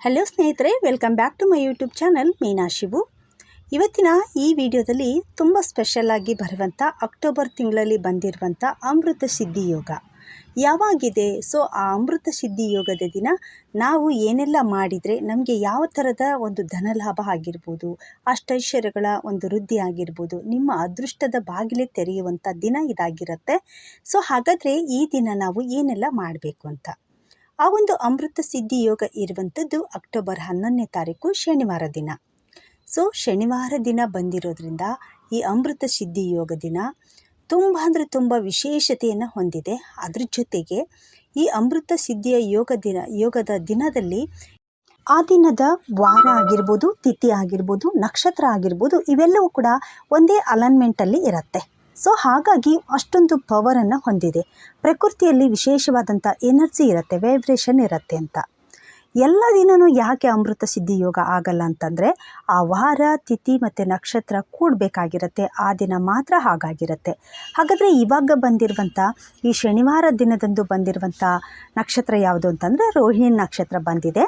Hello ಸ್ನೇಹಿತರೆ welcome back to my YouTube channel Meena Shivu ಇವತ್ತಿನ ಈ ವಿಡಿಯೋದಲ್ಲಿ ತುಂಬ ಸ್ಪೆಷಲ್ಲಾಗಿ ಬರುವಂಥ ಅಕ್ಟೋಬರ್ ತಿಂಗಳಲ್ಲಿ ಬಂದಿರುವಂಥ ಅಮೃತ ಸಿದ್ಧಿ ಯೋಗ. ಯಾವಾಗಿದೆ? ಸೊ ಆ ಅಮೃತ ಸಿದ್ಧಿ ಯೋಗದ ದಿನ ನಾವು ಏನೆಲ್ಲ ಮಾಡಿದರೆ ನಮಗೆ ಯಾವ ಥರದ ಒಂದು ಧನಲಾಭ ಆಗಿರ್ಬೋದು, ಅಷ್ಟೈಶ್ವರ್ಯಗಳ ಒಂದು ವೃದ್ಧಿ ಆಗಿರ್ಬೋದು, ನಿಮ್ಮ ಅದೃಷ್ಟದ ಬಾಗಿಲೇ ತೆರೆಯುವಂಥ ದಿನ ಇದಾಗಿರುತ್ತೆ. ಸೊ ಹಾಗಾದರೆ ಈ ದಿನ ನಾವು ಏನೆಲ್ಲ ಮಾಡಬೇಕು ಅಂತ? ಆ ಒಂದು ಅಮೃತ ಸಿದ್ಧಿ ಯೋಗ ಇರುವಂಥದ್ದು ಅಕ್ಟೋಬರ್ ಹನ್ನೊಂದನೇ ತಾರೀಕು ಶನಿವಾರ ದಿನ. ಸೊ ಶನಿವಾರ ದಿನ ಬಂದಿರೋದ್ರಿಂದ ಈ ಅಮೃತ ಸಿದ್ಧಿ ಯೋಗ ದಿನ ತುಂಬ ಅಂದರೆ ತುಂಬ ವಿಶೇಷತೆಯನ್ನು ಹೊಂದಿದೆ. ಅದ್ರ ಜೊತೆಗೆ ಈ ಅಮೃತ ಸಿದ್ಧಿಯ ಯೋಗ ದಿನ, ಯೋಗದ ದಿನದಲ್ಲಿ ಆ ದಿನದ ವಾರ ಆಗಿರ್ಬೋದು, ತಿಥಿ ಆಗಿರ್ಬೋದು, ನಕ್ಷತ್ರ ಆಗಿರ್ಬೋದು, ಇವೆಲ್ಲವೂ ಕೂಡ ಒಂದೇ ಅಲೈನ್ಮೆಂಟಲ್ಲಿ ಇರುತ್ತೆ. ಸೊ ಹಾಗಾಗಿ ಅಷ್ಟೊಂದು ಪವರನ್ನು ಹೊಂದಿದೆ. ಪ್ರಕೃತಿಯಲ್ಲಿ ವಿಶೇಷವಾದಂಥ ಎನರ್ಜಿ ಇರುತ್ತೆ ವೈಬ್ರೇಷನ್ ಇರುತ್ತೆ ಅಂತ. ಎಲ್ಲ ದಿನವೂ ಯಾಕೆ ಅಮೃತ ಸಿದ್ಧಿ ಯೋಗ ಆಗಲ್ಲ ಅಂತಂದರೆ, ಆ ವಾರ, ತಿಥಿ ಮತ್ತು ನಕ್ಷತ್ರ ಕೂಡಬೇಕಾಗಿರುತ್ತೆ, ಆ ದಿನ ಮಾತ್ರ ಹಾಗಾಗಿರುತ್ತೆ. ಹಾಗಾದರೆ ಇವಾಗ ಬಂದಿರುವಂಥ ಈ ಶನಿವಾರ ದಿನದಂದು ಬಂದಿರುವಂಥ ನಕ್ಷತ್ರ ಯಾವುದು ಅಂತಂದರೆ ರೋಹಿಣಿ ನಕ್ಷತ್ರ ಬಂದಿದೆ.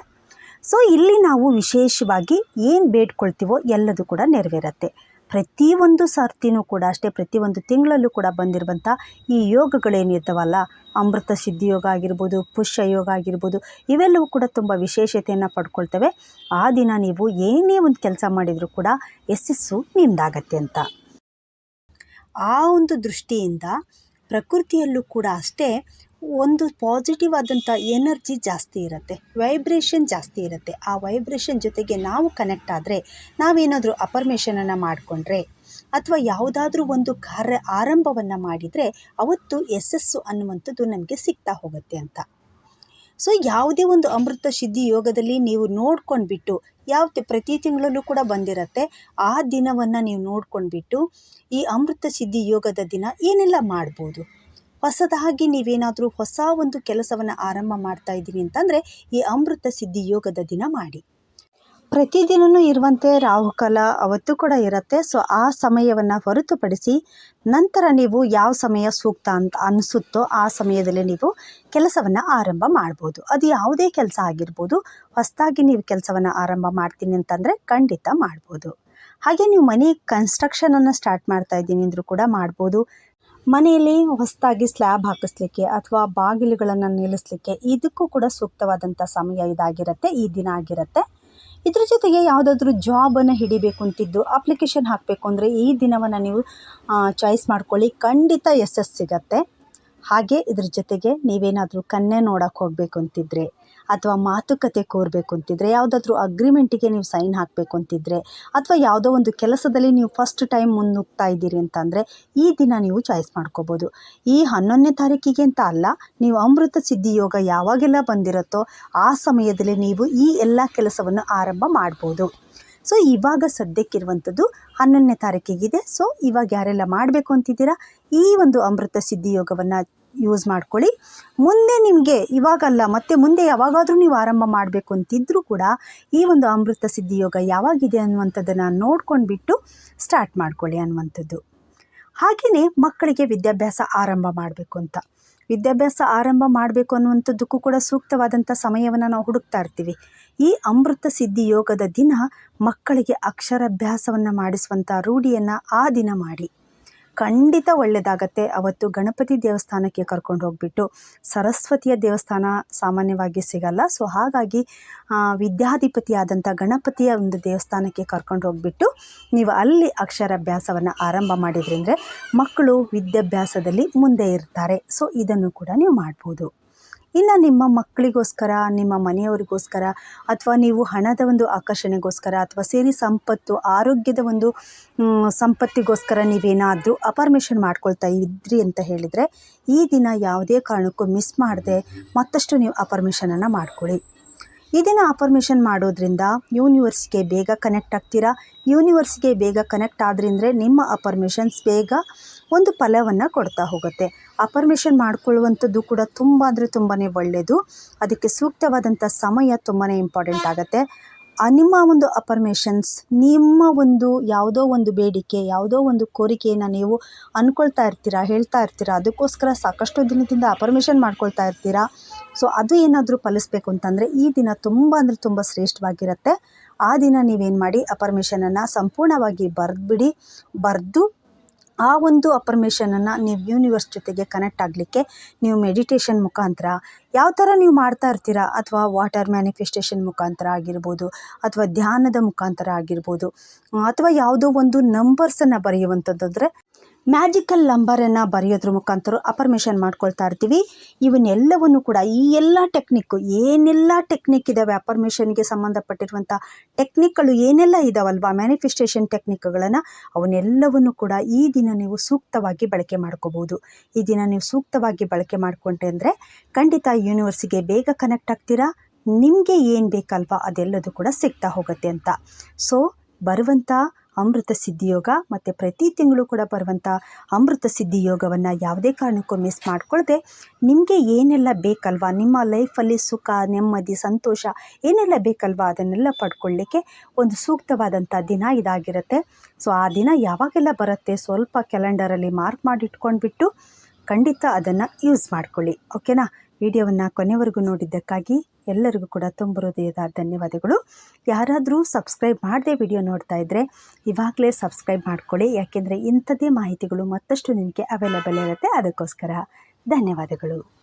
ಸೊ ಇಲ್ಲಿ ನಾವು ವಿಶೇಷವಾಗಿ ಏನು ಬೇಡ್ಕೊಳ್ತೀವೋ ಎಲ್ಲದೂ ಕೂಡ ನೆರವೇರುತ್ತೆ. ಪ್ರತಿಯೊಂದು ಸರ್ತಿನೂ ಕೂಡ ಅಷ್ಟೇ, ಪ್ರತಿಯೊಂದು ತಿಂಗಳಲ್ಲೂ ಕೂಡ ಬಂದಿರುವಂಥ ಈ ಯೋಗಗಳೇನಿರ್ತಾವಲ್ಲ ಅಮೃತ ಸಿದ್ಧಿ ಯೋಗ ಆಗಿರ್ಬೋದು, ಪುಷ್ಯ ಯೋಗ ಆಗಿರ್ಬೋದು, ಇವೆಲ್ಲವೂ ಕೂಡ ತುಂಬ ವಿಶೇಷತೆಯನ್ನು ಪಡ್ಕೊಳ್ತವೆ. ಆ ದಿನ ನೀವು ಏನೇ ಒಂದು ಕೆಲಸ ಮಾಡಿದರೂ ಕೂಡ ಯಶಸ್ಸು ನಿಮ್ದಾಗತ್ತೆ ಅಂತ. ಆ ಒಂದು ದೃಷ್ಟಿಯಿಂದ ಪ್ರಕೃತಿಯಲ್ಲೂ ಕೂಡ ಅಷ್ಟೇ ಒಂದು ಪಾಸಿಟಿವ್ ಆದಂಥ ಎನರ್ಜಿ ಜಾಸ್ತಿ ಇರುತ್ತೆ ವೈಬ್ರೇಷನ್ ಜಾಸ್ತಿ ಇರುತ್ತೆ. ಆ ವೈಬ್ರೇಷನ್ ಜೊತೆಗೆ ನಾವು ಕನೆಕ್ಟ್ ಆದರೆ ನಾವೇನಾದರೂ ಅಪರ್ಮೇಷನನ್ನು ಮಾಡಿಕೊಂಡ್ರೆ ಅಥವಾ ಯಾವುದಾದ್ರೂ ಒಂದು ಕಾರ್ಯ ಆರಂಭವನ್ನು ಮಾಡಿದರೆ ಅವತ್ತು ಯಶಸ್ಸು ಅನ್ನುವಂಥದ್ದು ನಮಗೆ ಸಿಗ್ತಾ ಹೋಗುತ್ತೆ ಅಂತ. ಸೊ ಯಾವುದೇ ಒಂದು ಅಮೃತ ಸಿದ್ಧಿ ಯೋಗದಲ್ಲಿ ನೀವು ನೋಡ್ಕೊಂಡ್ಬಿಟ್ಟು ಯಾವ ಪ್ರತಿ ತಿಂಗಳಲ್ಲೂ ಕೂಡ ಬಂದಿರತ್ತೆ, ಆ ದಿನವನ್ನು ನೀವು ನೋಡ್ಕೊಂಡ್ಬಿಟ್ಟು ಈ ಅಮೃತ ಸಿದ್ಧಿ ಯೋಗದ ದಿನ ಏನೆಲ್ಲ ಮಾಡ್ಬೋದು? ಹೊಸದಾಗಿ ನೀವೇನಾದರೂ ಹೊಸ ಒಂದು ಕೆಲಸವನ್ನು ಆರಂಭ ಮಾಡ್ತಾ ಇದ್ದೀನಿ ಅಂತಂದರೆ ಈ ಅಮೃತ ಸಿದ್ಧಿ ಯೋಗದ ದಿನ ಮಾಡಿ. ಪ್ರತಿದಿನವೂ ಇರುವಂತೆ ರಾಹುಕಾಲ ಅವತ್ತು ಕೂಡ ಇರುತ್ತೆ. ಸೊ ಆ ಸಮಯವನ್ನು ಹೊರತುಪಡಿಸಿ ನಂತರ ನೀವು ಯಾವ ಸಮಯ ಸೂಕ್ತ ಅಂತ ಅನಿಸುತ್ತೋ ಆ ಸಮಯದಲ್ಲಿ ನೀವು ಕೆಲಸವನ್ನು ಆರಂಭ ಮಾಡ್ಬೋದು. ಅದು ಯಾವುದೇ ಕೆಲಸ ಆಗಿರ್ಬೋದು. ಹೊಸದಾಗಿ ನೀವು ಕೆಲಸವನ್ನು ಆರಂಭ ಮಾಡ್ತೀನಿ ಅಂತಂದರೆ ಖಂಡಿತ ಮಾಡ್ಬೋದು. ಹಾಗೆ ನೀವು ಮನೆ ಕನ್ಸ್ಟ್ರಕ್ಷನನ್ನು ಸ್ಟಾರ್ಟ್ ಮಾಡ್ತಾ ಇದ್ದೀನಿ ಅಂದರೂ ಕೂಡ ಮಾಡ್ಬೋದು. ಮನೆಯಲ್ಲಿ ಹೊಸದಾಗಿ ಸ್ಲ್ಯಾಬ್ ಹಾಕಿಸ್ಲಿಕ್ಕೆ ಅಥವಾ ಬಾಗಿಲುಗಳನ್ನು ನಿಲ್ಲಿಸಲಿಕ್ಕೆ ಇದಕ್ಕೂ ಕೂಡ ಸೂಕ್ತವಾದಂಥ ಸಮಯ ಇದಾಗಿರುತ್ತೆ, ಈ ದಿನ ಆಗಿರುತ್ತೆ. ಇದ್ರ ಜೊತೆಗೆ ಯಾವುದಾದ್ರೂ ಜಾಬನ್ನು ಹಿಡಿಬೇಕು ಅಂತಿದ್ದು ಅಪ್ಲಿಕೇಶನ್ ಹಾಕಬೇಕು ಅಂದರೆ ಈ ದಿನವನ್ನು ನೀವು ಚಾಯ್ಸ್ ಮಾಡ್ಕೊಳ್ಳಿ, ಖಂಡಿತ ಯಶಸ್ಸು ಸಿಗತ್ತೆ. ಹಾಗೆ ಇದ್ರ ಜೊತೆಗೆ ನೀವೇನಾದರೂ ಕನ್ಯೆ ನೋಡೋಕೆ ಹೋಗಬೇಕು ಅಂತಿದ್ರೆ ಅಥವಾ ಮಾತುಕತೆ ಕೋರಬೇಕು ಅಂತಿದ್ರೆ, ಯಾವುದಾದ್ರೂ ಅಗ್ರಿಮೆಂಟಿಗೆ ನೀವು ಸೈನ್ ಹಾಕಬೇಕು ಅಂತಿದ್ರೆ, ಅಥವಾ ಯಾವುದೋ ಒಂದು ಕೆಲಸದಲ್ಲಿ ನೀವು ಫಸ್ಟ್ ಟೈಮ್ ಮುನ್ನುಗ್ತಾ ಇದ್ದೀರಿ ಅಂತಂದರೆ, ಈ ದಿನ ನೀವು ಚಾಯ್ಸ್ ಮಾಡ್ಕೋಬೋದು. ಈ ಹನ್ನೊಂದನೇ ತಾರೀಕಿಗೆ ಅಂತ ಅಲ್ಲ, ನೀವು ಅಮೃತ ಸಿದ್ಧಿ ಯೋಗ ಯಾವಾಗೆಲ್ಲ ಬಂದಿರುತ್ತೋ, ಆ ಸಮಯದಲ್ಲಿ ನೀವು ಈ ಎಲ್ಲ ಕೆಲಸವನ್ನು ಆರಂಭ ಮಾಡ್ಬೋದು. ಸೊ ಇವಾಗ ಸದ್ಯಕ್ಕಿರುವಂಥದ್ದು ಹನ್ನೊಂದನೇ ತಾರೀಕಿಗಿದೆ. ಸೊ ಇವಾಗ ಯಾರೆಲ್ಲ ಮಾಡಬೇಕು ಅಂತಿದ್ದೀರಾ, ಈ ಒಂದು ಅಮೃತ ಸಿದ್ಧಿ ಯೋಗವನ್ನು ಯೂಸ್ ಮಾಡ್ಕೊಳ್ಳಿ. ಮುಂದೆ ನಿಮಗೆ ಇವಾಗಲ್ಲ, ಮತ್ತು ಮುಂದೆ ಯಾವಾಗಾದರೂ ನೀವು ಆರಂಭ ಮಾಡಬೇಕು ಅಂತಿದ್ದರೂ ಕೂಡ ಈ ಒಂದು ಅಮೃತ ಸಿದ್ಧಿ ಯೋಗ ಯಾವಾಗಿದೆ ಅನ್ನುವಂಥದ್ದನ್ನು ನೋಡ್ಕೊಂಡ್ಬಿಟ್ಟು ಸ್ಟಾರ್ಟ್ ಮಾಡ್ಕೊಳ್ಳಿ ಅನ್ನುವಂಥದ್ದು. ಹಾಗೆಯೇ ಮಕ್ಕಳಿಗೆ ವಿದ್ಯಾಭ್ಯಾಸ ಆರಂಭ ಮಾಡಬೇಕು ಅಂತ. ವಿದ್ಯಾಭ್ಯಾಸ ಆರಂಭ ಮಾಡಬೇಕು ಅನ್ನುವಂಥದ್ದಕ್ಕೂ ಕೂಡ ಸೂಕ್ತವಾದಂಥ ಸಮಯವನ್ನು ನಾವು ಹುಡುಕ್ತಾ ಇರ್ತೀವಿ. ಈ ಅಮೃತ ಸಿದ್ಧಿ ಯೋಗದ ದಿನ ಮಕ್ಕಳಿಗೆ ಅಕ್ಷರಾಭ್ಯಾಸವನ್ನು ಮಾಡಿಸುವಂಥ ರೂಢಿಯನ್ನು ಆ ದಿನ ಮಾಡಿ. ಖಂಡಿತ ಒಳ್ಳೆಯದಾಗತ್ತೆ ಅವತ್ತು ಗಣಪತಿ ದೇವಸ್ಥಾನಕ್ಕೆ ಕರ್ಕೊಂಡು ಹೋಗ್ಬಿಟ್ಟು ಸರಸ್ವತಿಯ ದೇವಸ್ಥಾನ ಸಾಮಾನ್ಯವಾಗಿ ಸಿಗಲ್ಲ. ಸೊ ಹಾಗಾಗಿ ವಿದ್ಯಾಧಿಪತಿಯಾದಂಥ ಗಣಪತಿಯ ಒಂದು ದೇವಸ್ಥಾನಕ್ಕೆ ಕರ್ಕೊಂಡು ಹೋಗ್ಬಿಟ್ಟು ನೀವು ಅಲ್ಲಿ ಅಕ್ಷರಾಭ್ಯಾಸವನ್ನು ಆರಂಭ ಮಾಡಿದ್ರಿಂದ ಮಕ್ಕಳು ವಿದ್ಯಾಭ್ಯಾಸದಲ್ಲಿ ಮುಂದೆ ಇರ್ತಾರೆ. ಸೊ ಇದನ್ನು ಕೂಡ ನೀವು ಮಾಡ್ಬೋದು. ಇನ್ನು ನಿಮ್ಮ ಮಕ್ಕಳಿಗೋಸ್ಕರ, ನಿಮ್ಮ ಮನೆಯವರಿಗೋಸ್ಕರ, ಅಥವಾ ನೀವು ಹಣದ ಒಂದು ಆಕರ್ಷಣೆಗೋಸ್ಕರ ಅಥವಾ ಸೇರಿ ಸಂಪತ್ತು, ಆರೋಗ್ಯದ ಒಂದು ಸಂಪತ್ತಿಗೋಸ್ಕರ ನೀವೇನಾದರೂ ಅಪರ್ಮಿಷನ್ ಮಾಡ್ಕೊಳ್ತಾ ಇದ್ರಿ ಅಂತ ಹೇಳಿದರೆ, ಈ ದಿನ ಯಾವುದೇ ಕಾರಣಕ್ಕೂ ಮಿಸ್ ಮಾಡದೆ ಮತ್ತಷ್ಟು ನೀವು ಅಪರ್ಮಿಷನನ್ನು ಮಾಡ್ಕೊಳ್ಳಿ. ಈ ದಿನ ಅಪರ್ಮಿಷನ್ ಮಾಡೋದ್ರಿಂದ ಯೂನಿವರ್ಸ್ಗೆ ಬೇಗ ಕನೆಕ್ಟ್ ಆಗ್ತೀರಾ? ಯೂನಿವರ್ಸ್ಗೆ ಬೇಗ ಕನೆಕ್ಟ್ ಆದ್ರಿಂದ ನಿಮ್ಮ ಅಪರ್ಮಿಷನ್ಸ್ ಬೇಗ ಒಂದು ಫಲವನ್ನು ಕೊಡ್ತಾ ಹೋಗುತ್ತೆ. ಅಪರ್ಮಿಷನ್ ಮಾಡಿಕೊಳ್ಳುವಂಥದ್ದು ಕೂಡ ತುಂಬ ಅಂದರೆ ತುಂಬಾ ಒಳ್ಳೆಯದು. ಅದಕ್ಕೆ ಸೂಕ್ತವಾದಂಥ ಸಮಯ ತುಂಬಾ ಇಂಪಾರ್ಟೆಂಟ್ ಆಗುತ್ತೆ. ಆ ನಿಮ್ಮ ಒಂದು ಅಪರ್ಮೇಷನ್ಸ್, ನಿಮ್ಮ ಒಂದು ಯಾವುದೋ ಒಂದು ಬೇಡಿಕೆ, ಯಾವುದೋ ಒಂದು ಕೋರಿಕೆಯನ್ನು ನೀವು ಅಂದ್ಕೊಳ್ತಾ ಇರ್ತೀರಾ, ಹೇಳ್ತಾ ಇರ್ತೀರಾ, ಅದಕ್ಕೋಸ್ಕರ ಸಾಕಷ್ಟು ದಿನದಿಂದ ಅಪರ್ಮೇಷನ್ ಮಾಡ್ಕೊಳ್ತಾ ಇರ್ತೀರಾ? ಸೊ, ಅದು ಏನಾದರೂ ಫಲಿಸ್ಬೇಕು ಅಂತಂದರೆ ಈ ದಿನ ತುಂಬ ಅಂದರೆ ತುಂಬ ಶ್ರೇಷ್ಠವಾಗಿರುತ್ತೆ. ಆ ದಿನ ನೀವೇನು ಮಾಡಿ ಅಪರ್ಮೇಷನನ್ನು ಸಂಪೂರ್ಣವಾಗಿ ಬರೆದ್ಬಿಡಿ. ಬರೆದು ಆ ಒಂದು ಅಪರ್ಮೇಷನನ್ನು ನೀವು ಯೂನಿವರ್ಸ್ ಜೊತೆಗೆ ಕನೆಕ್ಟ್ ಆಗಲಿಕ್ಕೆ ನೀವು ಮೆಡಿಟೇಷನ್ ಮುಖಾಂತರ ಯಾವ ಥರ ನೀವು ಮಾಡ್ತಾ ಇರ್ತೀರಾ ಅಥವಾ ವಾಟರ್ ಮ್ಯಾನಿಫೆಸ್ಟೇಷನ್ ಮುಖಾಂತರ ಆಗಿರ್ಬೋದು ಅಥವಾ ಧ್ಯಾನದ ಮುಖಾಂತರ ಆಗಿರ್ಬೋದು, ಅಥವಾ ಯಾವುದೋ ಒಂದು ನಂಬರ್ಸನ್ನು ಬರೆಯುವಂಥದ್ದಾದರೆ ಮ್ಯಾಜಿಕಲ್ ನಂಬರನ್ನು ಬರೆಯೋದ್ರ ಮುಖಾಂತರ ಅಪರ್ಮೇಷನ್ ಮಾಡ್ಕೊಳ್ತಾ ಇರ್ತೀವಿ. ಇವನ್ನೆಲ್ಲವನ್ನು ಕೂಡ ಈ ಎಲ್ಲ ಟೆಕ್ನಿಕ್ಕು ಏನೆಲ್ಲ ಟೆಕ್ನಿಕ್ ಇದ್ದಾವೆ ಅಪರ್ಮೇಷನ್ಗೆ ಸಂಬಂಧಪಟ್ಟಿರುವಂಥ ಟೆಕ್ನಿಕ್ಗಳು ಏನೆಲ್ಲ ಇದ್ದಾವಲ್ವಾ ಮ್ಯಾನಿಫೆಸ್ಟೇಷನ್ ಟೆಕ್ನಿಕ್ಗಳನ್ನು, ಅವನ್ನೆಲ್ಲವನ್ನು ಕೂಡ ಈ ದಿನ ನೀವು ಸೂಕ್ತವಾಗಿ ಬಳಕೆ ಮಾಡ್ಕೋಬೋದು ಈ ದಿನ ನೀವು ಸೂಕ್ತವಾಗಿ ಬಳಕೆ ಮಾಡಿಕೊಂಡ್ರೆ ಅಂದರೆ ಖಂಡಿತ ಯೂನಿವರ್ಸಿಗೆ ಬೇಗ ಕನೆಕ್ಟ್ ಆಗ್ತೀರಾ? ನಿಮಗೆ ಏನು ಬೇಕಲ್ವಾ ಅದೆಲ್ಲದೂ ಕೂಡ ಸಿಗ್ತಾ ಹೋಗುತ್ತೆ ಅಂತ. ಸೊ ಬರುವಂಥ ಅಮೃತ ಸಿದ್ಧಿಯೋಗ ಮತ್ತು ಪ್ರತಿ ತಿಂಗಳು ಕೂಡ ಬರುವಂಥ ಅಮೃತ ಸಿದ್ಧಿ ಯೋಗವನ್ನು ಯಾವುದೇ ಕಾರಣಕ್ಕೂ ಮಿಸ್ ಮಾಡಿಕೊಳ್ಳದೆ ನಿಮಗೆ ಏನೆಲ್ಲ ಬೇಕಲ್ವಾ? ನಿಮ್ಮ ಲೈಫಲ್ಲಿ ಸುಖ, ನೆಮ್ಮದಿ, ಸಂತೋಷ ಏನೆಲ್ಲ ಬೇಕಲ್ವಾ? ಅದನ್ನೆಲ್ಲ ಪಡ್ಕೊಳ್ಳಿಕ್ಕೆ ಒಂದು ಸೂಕ್ತವಾದಂಥ ದಿನ ಇದಾಗಿರುತ್ತೆ. ಸೊ ಆ ದಿನ ಯಾವಾಗೆಲ್ಲ ಬರುತ್ತೆ ಸ್ವಲ್ಪ ಕ್ಯಾಲೆಂಡರಲ್ಲಿ ಮಾರ್ಕ್ ಮಾಡಿಟ್ಕೊಂಡ್ಬಿಟ್ಟು ಖಂಡಿತ ಅದನ್ನು ಯೂಸ್ ಮಾಡ್ಕೊಳ್ಳಿ. ಓಕೆನಾ ವಿಡಿಯೋವನ್ನು ಕೊನೆವರೆಗೂ ನೋಡಿದ್ದಕ್ಕಾಗಿ ಎಲ್ಲರಿಗೂ ಕೂಡ ತುಂಬ ಹೃದಯದ ಧನ್ಯವಾದಗಳು. ಯಾರಾದರೂ ಸಬ್ಸ್ಕ್ರೈಬ್ ಮಾಡದೆ ವಿಡಿಯೋ ನೋಡ್ತಾ ಇದ್ದರೆ ಇವಾಗಲೇ ಸಬ್ಸ್ಕ್ರೈಬ್ ಮಾಡ್ಕೊಳ್ಳಿ. ಯಾಕೆಂದರೆ ಇಂಥದ್ದೇ ಮಾಹಿತಿಗಳು ಮತ್ತಷ್ಟು ನಿಮಗೆ ಅವೈಲೇಬಲ್ ಇರುತ್ತೆ. ಅದಕ್ಕೋಸ್ಕರ ಧನ್ಯವಾದಗಳು.